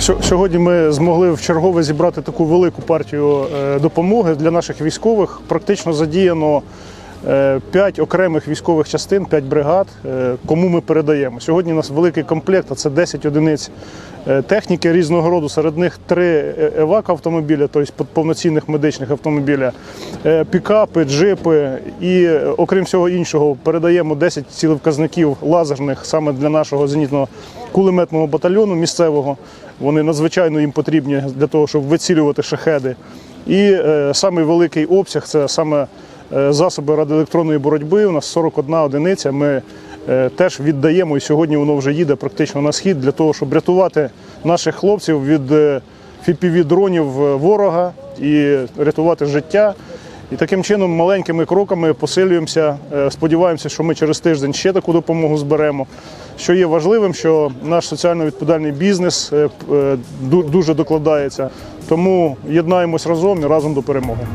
Сьо- Сьогодні ми змогли в чергове зібрати таку велику партію е, допомоги для наших військових. Практично задіяно 5 окремих військових частин, 5 бригад, е, кому ми передаємо. Сьогодні у нас великий комплект, а це 10 одиниць е, техніки різного роду. Серед них 3 евак автомобіля, тобто повноцінних медичних автомобіля, е, пікапи, джипи і, е, окрім всього іншого, передаємо 10 цілевказників лазерних саме для нашого зенітного кулеметного батальйону місцевого. Вони надзвичайно їм потрібні для того, щоб вицілювати шахеди. І е, самий великий обсяг це саме е, засоби радіоелектронної боротьби. У нас 41 одиниця. Ми е, теж віддаємо, і сьогодні воно вже їде практично на схід для того, щоб рятувати наших хлопців від fpv дронів ворога і рятувати життя. І таким чином маленькими кроками посилюємося. Е, Сподіваємося, що ми через тиждень ще таку допомогу зберемо. Що є важливим, що наш соціально відповідальний бізнес е, е, дуже докладається. Тому єднаємось разом і разом до перемоги.